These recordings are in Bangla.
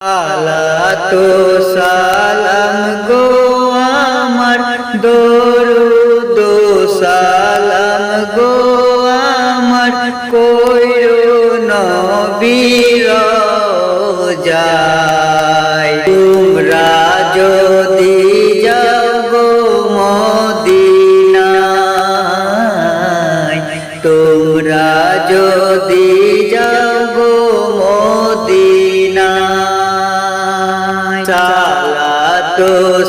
আলাতো সালাম গো আমার দরুদ সালাম গো আমার কইরো নবীর যায় তোমরা যদি গো মদিনায়, তোমরা যদি যাও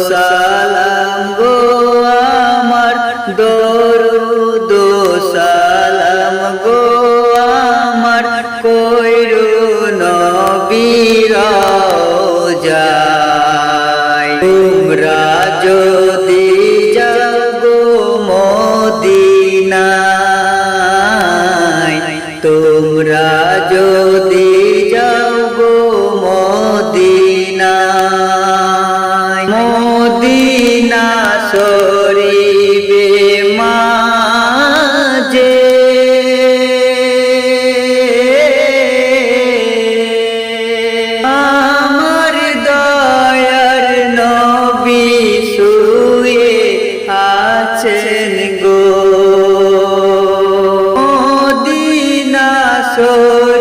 সালাম গো আমার, দরুদ সালাম গো আমার। কইরু নবীর যায়। তোমরা যদি যাও গো মদিনায়, তোমরা যদি যাও গো মদিনা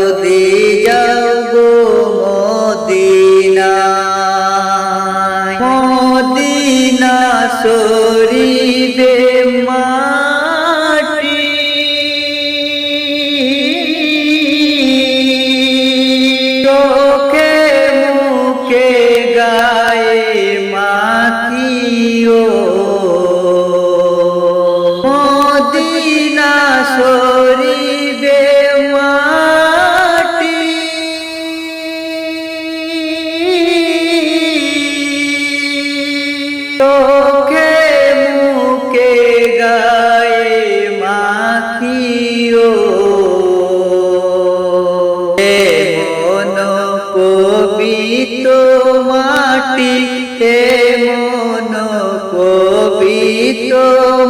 পবিত্র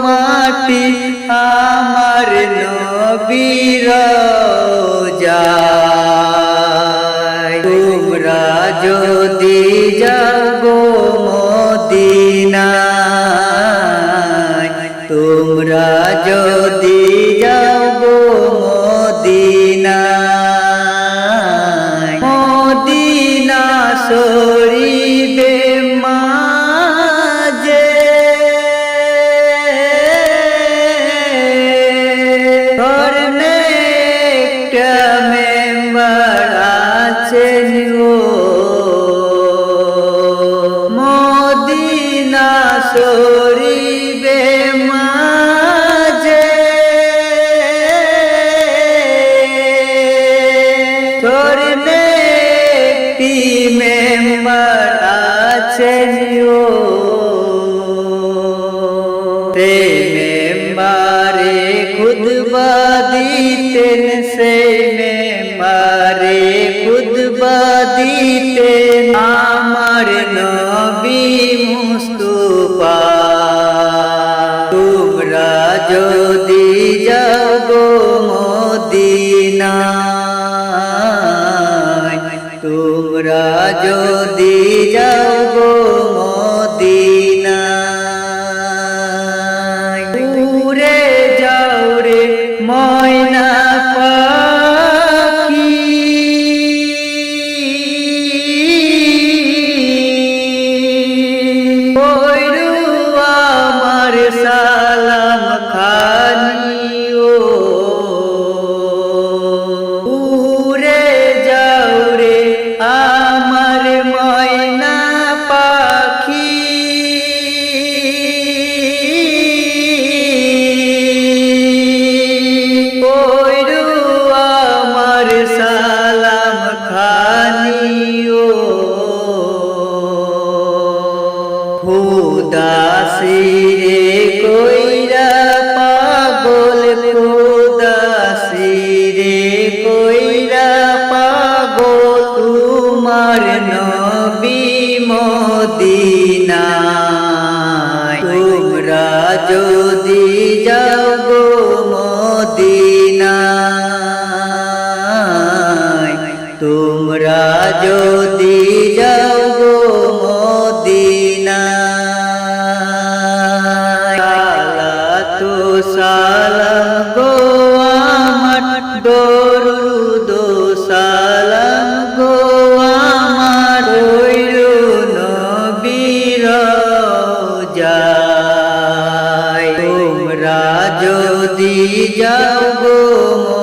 মাটি আমার নবীর যায় তোমরা যদি যাগো মদিনা তোমরা সিরে কইরা পাগল উদাসী সিরে কইরা পাগল তোমার নবী মদিনা তোমরা যদি যাও যাও গো